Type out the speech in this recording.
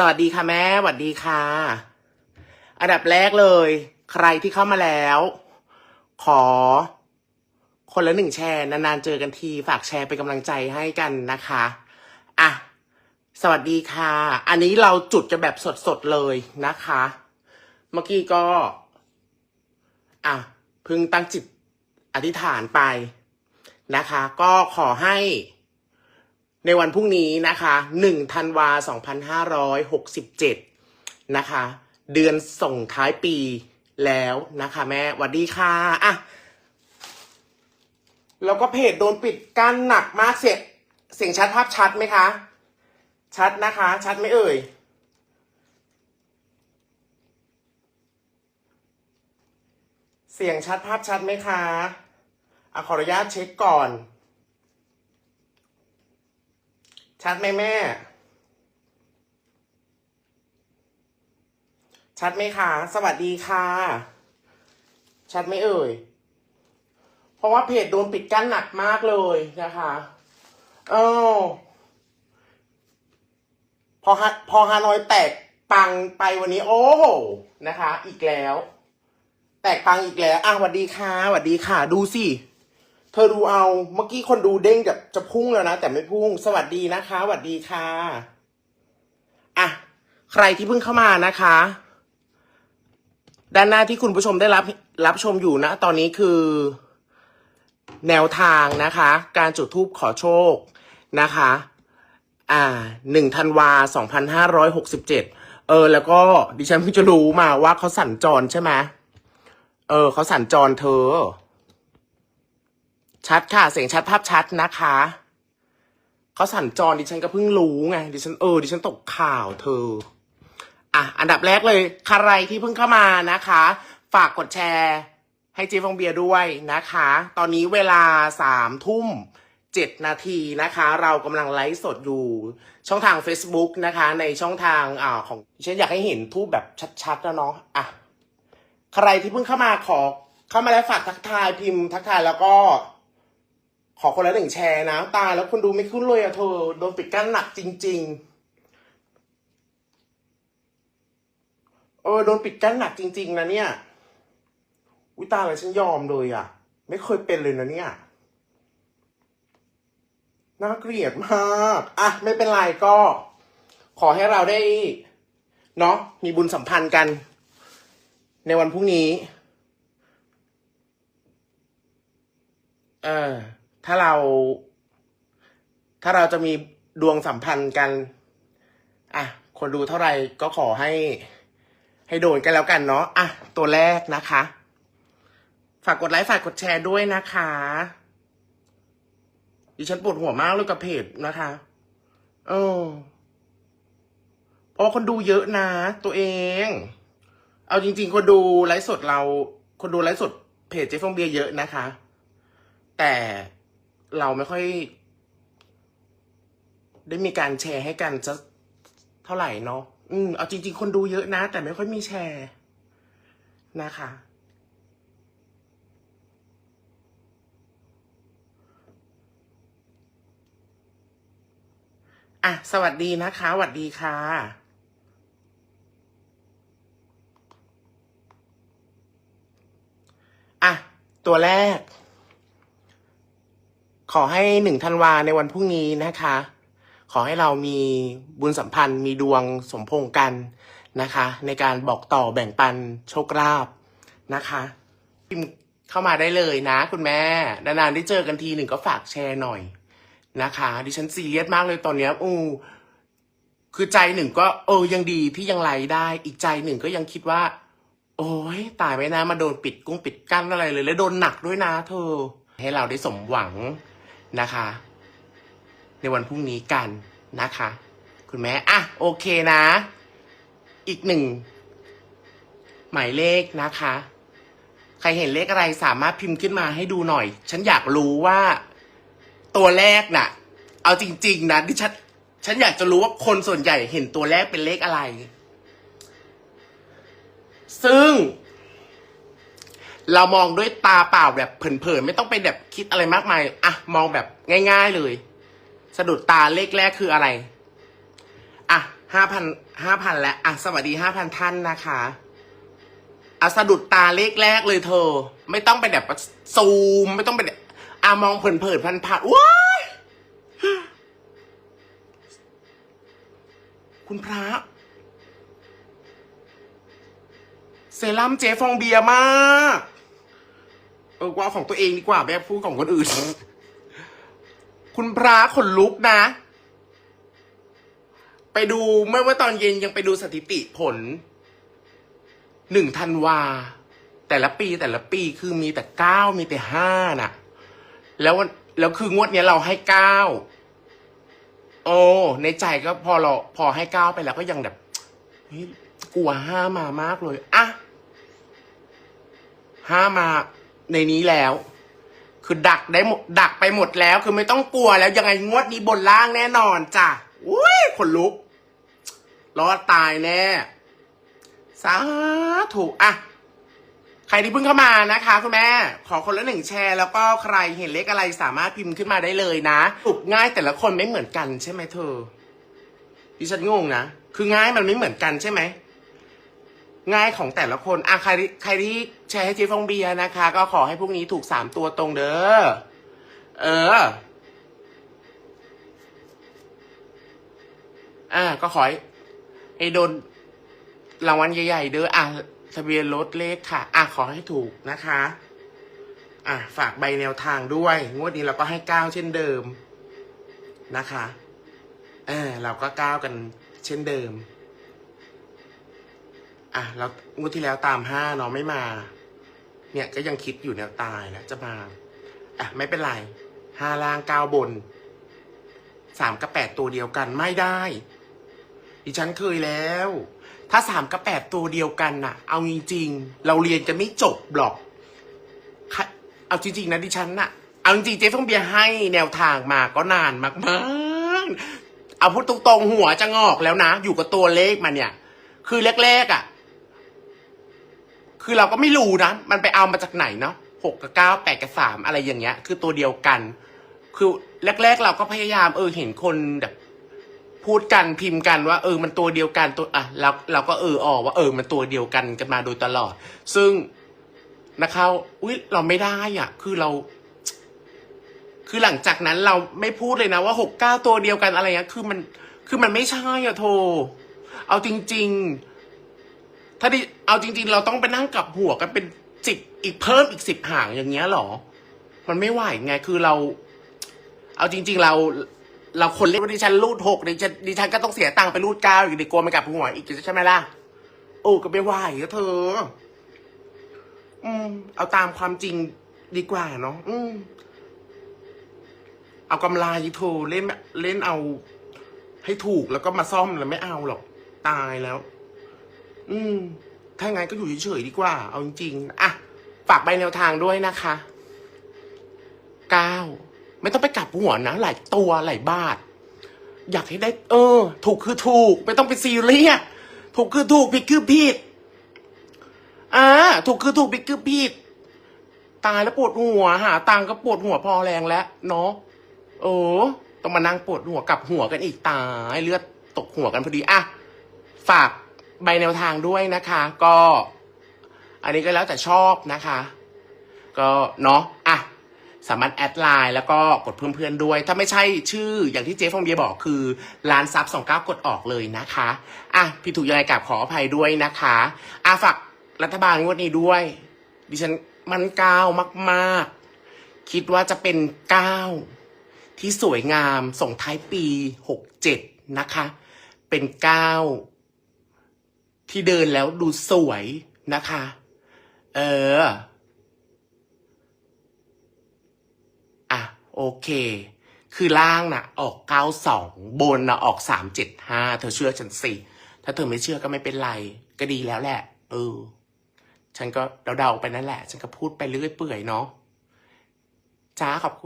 สวัสดีค่ะแม่สวัสดีค่ะ อันดับแรกเลย ใครที่เข้ามาแล้ว ขอ คนละหนึ่งแชร์ นานๆเจอกันที ฝากแชร์เป็นกำลังใจให้กันนะคะอะสวัสดีค่ะ อันนี้เราจุดกันแบบสดๆเลยนะคะ เมื่อกี้ก็ อะพิ่งตั้งจิตอธิษฐานไปนะคะ ก็ขอให้ ในวันพรุ่งนี้นะคะ1ธันวา2567 นะคะ เดือนส่งท้ายปีแล้วนะคะ แม่วัสดีค่ะอะ แล้วก็เพจโดนปิดกั้นหนักมากเสียงเสียงชัดภาพชัดไหมคะ ชัดนะคะ ชัดไหมเอ่ยเสียงชัดภาพชัดไหมคะอะขออนุญาตเช็คก่อน ชัดไหมแม่ ชัดไหมคะ สวัสดีค่ะ ชัดไหมเอ่ย เพราะว่าเพจโดนปิดกั้นหนักมากเลยนะคะเออพอฮะพอฮานอยแตกปังไปวันนี้ โอ้โหนะคะ อีกแล้ว แตกปังอีกแล้วอะสวัสดีค่ะสวัสดีค่ะ ดูสิ เธอดูเอา เมื่อกี้คนดูเด้งแบบจะพุ่งแล้วนะ แต่ไม่พุ่ง สวัสดีนะคะสวัสดีค่ะอะใครที่เพิ่งเข้ามานะคะ ด้านหน้าที่คุณผู้ชมได้รับรับชมอยู่นะ ตอนนี้คือ แนวทางนะคะ การจุดทูปขอโชคนะคะ อ่าหนึ่งธันวาสองพันห้าร้อยหกสิบเจ็ดเออ แล้วก็ดิฉันเพิ่งจะรู้มาว่าเขาสัญจรใช่ไหมเออเขาสัญจรเธอ ชัดค่ะ เสียงชัดภาพชัดนะคะเขาสัญจรดิฉันก็เพิ่งรู้ไงดิฉันเออดิฉันตกข่าวเธอ อะ อันดับแรกเลยใครที่เพิ่งเข้ามานะคะ ฝากกดแชร์ให้เจฟองเบียร์ด้วยนะคะ ตอนนี้เวลาสามทุ่มเจ็ดนาทีนะคะ เรากำลังไลฟ์สดอยู่ ช่องทาง Facebook นะคะ ในช่องทางอ่าของฉันอยากให้เห็นทูบแบบชัดๆแล้วเนาะอะใครที่เพิ่งเข้ามาขอเข้ามาแล้วฝากทักทายพิมพ์ทักทายแล้วก็ ขอคนละหนึ่งแชร์นะ ตายแล้วคนดูไม่ขึ้นเลยอะเธอ โดนปิดกั้นหนักจริง ๆ เออ โดนปิดกั้นหนักจริง ๆ นะเนี่ยวิตายเลยฉันยอมเลยอะไม่เคยเป็นเลยนะเนี่ยน่าเกลียดมากอะไม่เป็นไรก็ ขอให้เราได้ เนาะมีบุญสัมพันธ์กัน ในวันพรุ่งนี้ เออ ถ้าเรา ถ้าเราจะมีดวงสัมพันธ์กันอะคนดูเท่าไหร่ก็ขอให้ ให้โดนกันแล้วกันเนาะอะตัวแรกนะคะ ฝากกดไลค์ฝากกดแชร์ด้วยนะคะดิฉันปวดหัวมากเลยกับเพจนะคะเออเพราะว่าคนดูเยอะนะ ตัวเอง เอาจริง ๆ คนดูไลฟ์สดเรา คนดูไลฟ์สดเพจเจฟฟองเบียเยอะนะคะ แต่ เราไม่ค่อย ได้มีการแชร์ให้กันจะเท่าไหร่เนาะอืมเอาจริง ๆ คนดูเยอะนะ แต่ไม่ค่อยมีแชร์นะคะอะสวัสดีนะคะสวัสดีค่ะ อะ ตัวแรก อให้หนึ่งธันวาในวันพรุ่งนี้นะคะ ขอให้เรามีบุญสัมพันธ์ มีดวงสมพงกันนะคะ ในการบอกต่อแบ่งปันโชคลาภนะคะพิมเข้ามาได้เลยนะ คุณแม่ นานๆได้เจอกันทีหนึ่งก็ฝากแชร์หน่อยนะคะ ดิฉันซีเรียสมากเลยตอนเนี้ยอู้คือใจหนึ่งก็เออยังดีที่ยังไลได้อีกใจหนึ่งก็ยังคิดว่า โอ้ยตายไปนะมาโดนปิดกุ้งปิดกั้นอะไรเลย แล้วโดนหนักด้วยนะเธอ ให้เราได้สมหวัง นะคะ ในวันพรุ่งนี้กันนะคะ คุณแม่อะโอเคนะ อีกหนึ่งหมายเลขนะคะ ใครเห็นเลขอะไรสามารถพิมพ์ขึ้นมาให้ดูหน่อย ฉันอยากรู้ว่าตัวแรกน่ะ เอาจริง ๆนะดิฉันฉันอยากจะรู้ว่าคนส่วนใหญ่เห็นตัวแรกเป็นเลขอะไร ซึ่ง เรามองด้วยตาเปล่าแบบเผินๆไม่ต้องไปแบบคิดอะไรมากมายอะมองแบบง่าย ๆเลย สะดุดตาเลขแรกคืออะไรอะห้าพันห้าพันแล้วอะสวัสดีห้าพันท่านนะคะอะสะดุดตาเลขแรกเลยเธอ ไม่ต้องไปแบบซูม ไม่ต้องไปแบบอะมองเผินๆพันๆว้าคุณพระเซรั่มเจฟองเบียร์มาก เออว่าของตัวเองดีกว่าแบบพูดของคนอื่น คุณพระขนลุกนะ ไปดูเมื่อว่าตอนเย็นยังไปดูสถิติผลหนึ่งธันวา แต่ละปีแต่ละปีคือมีแต่เก้ามีแต่ห้าน่ะ แล้ววันแล้วคืองวดเนี้ยเราให้เก้าโอ้ในใจก็พอเราพอให้เก้าไปแล้วก็ยังแบบเฮ้ยกลัวห้ามามากเลยอะห้ามา ในนี้แล้ว คือดักได้หมดดักไปหมดแล้ว คือไม่ต้องกลัวแล้วยังไงงวดนี้บนล่างแน่นอนจ้ะอุ้ยขนลุกรอดตายแน่สาธุอะใครที่เพิ่งเข้ามานะคะคุณแม่ ขอคนละหนึ่งแชร์ แล้วก็ใครเห็นเลขอะไรสามารถพิมพ์ขึ้นมาได้เลยนะปลุกง่ายแต่ละคนไม่เหมือนกันใช่ไหมเธอดิฉันงงนะ คือง่ายมันไม่เหมือนกันใช่ไหม ง่ายของแต่ละคนอะใครที่ใครที่แชร์ให้เจฟองเบียร์นะคะ ก็ขอให้พวกนี้ถูกสามตัวตรงเด้อ เออ อะก็ขอให้ให้โดนรางวัลใหญ่ ๆ เด้ออะทะเบียนรถเลขค่ะ อะขอให้ถูกนะคะ อะฝากใบแนวทางด้วย งวดนี้เราก็ให้เก้าเช่นเดิมนะคะ เออเราก็ก้าวกันเช่นเดิม อะแล้วงวดที่แล้วตามห้าเนาะไม่มา เนี่ยก็ยังคิดอยู่แนวตายแล้วจะมา อะ ไม่เป็นไรห้าล่างเก้าบนสามกับแปดตัวเดียวกันไม่ได้ ดิฉันเคยแล้ว ถ้าสามกับแปดตัวเดียวกันน่ะ เอาจริงๆเราเรียนจะไม่จบหรอก เอาจริงๆนะดิฉันน่ะ เอาจริงๆเจ๊ฟองเบียร์ให้แนวทางมาก็นานมากๆเอาพูดตรงๆหัวจะงอกแล้วนะ อยู่กับตัวเลขมาเนี่ย คือแรกๆอะ คือเราก็ไม่รู้นะ มันไปเอามาจากไหนเนาะหกกับเก้าแปดกับสามอะไรอย่างเงี้ย คือตัวเดียวกัน คือแรก ๆ เราก็พยายามเออเห็นคนแบบพูดกันพิมพ์กันว่าเออมันตัวเดียวกันตัวอะเราเราก็เออออกว่าเออมันตัวเดียวกันกันมาโดยตลอด ซึ่งนะคะอุ้ยเราไม่ได้อะ คือเรา คือหลังจากนั้นเราไม่พูดเลยนะว่าหกเก้าตัวเดียวกันอะไรเงี้ยคือมันคือมันไม่ใช่อะโท เอาจริง ๆ ถ้าดิเอาจริง ๆ เราต้องไปนั่งกลับหัวกันเป็นสิบอีกเพิ่มอีกสิบห่างอย่างเงี้ยหรอ มันไม่ไหวไงคือเรา เอาจริง ๆ เรา เราคนเล่นว่าดิฉันรูดหกดิฉันดิฉันก็ต้องเสียตังค์ไปรูดเก้าอีกดีกลัวมันกลับหัวอีกใช่ไหมล่ะโอ้ก็ไม่ไหวอะเธอ อืม เอาตามความจริงดีกว่าเนาะอืม เอากำไรโทรเล่นเล่นเอา ให้ถูกแล้วก็มาซ่อมแล้วไม่เอาหรอก ตายแล้ว อืม ถ้าไงก็อยู่เฉยๆดีกว่า เอาจริงๆอะ ฝากใบแนวทางด้วยนะคะเก้าไม่ต้องไปกลับหัวนะ หลายตัวหลายบาท อยากให้ได้ เออ ถูกคือถูก ไม่ต้องไปซีเรียสถูกคือถูกผิดคือผิดอ่าถูกคือถูกผิดคือผิด ตายแล้วปวดหัวหาตังก็ปวดหัวพอแรงแล้วเนาะโอ้ต้องมานั่งปวดหัวกลับหัวกันอีกตายเลือดตกหัวกันพอดีอะฝาก ใบแนวทางด้วยนะคะ ก็ อันนี้ก็แล้วแต่ชอบนะคะ ก็เนาะอะสามารถแอดไลน์แล้วก็กดเพิ่มเพื่อนด้วย ถ้าไม่ใช่ชื่ออย่างที่เจฟฟองเบียบอกคือร้านซับสองเก้ากดออกเลยนะคะอะพี่ถูกยังไงกับขออภัยด้วยนะคะอะฝากรัฐบาลงวดนี้ด้วย ดิฉันมันก้าวมาก ๆ คิดว่าจะเป็นก้าวที่สวยงามส่งท้ายปีหกเจ็ดนะคะ เป็นก้าว ที่เดินแล้วดูสวยนะคะ เออ อะ โอเค คือล่างน่ะ ออกเก้าสองบนน่ะ ออกสามเจ็ดห้าเธอเชื่อฉันสิ ถ้าเธอไม่เชื่อก็ไม่เป็นไร ก็ดีแล้วแหละ เออ ฉันก็เดาๆไปนั่นแหละ ฉันก็พูดไปเรื่อยเปื่อยเนาะจ้าขอบคุณ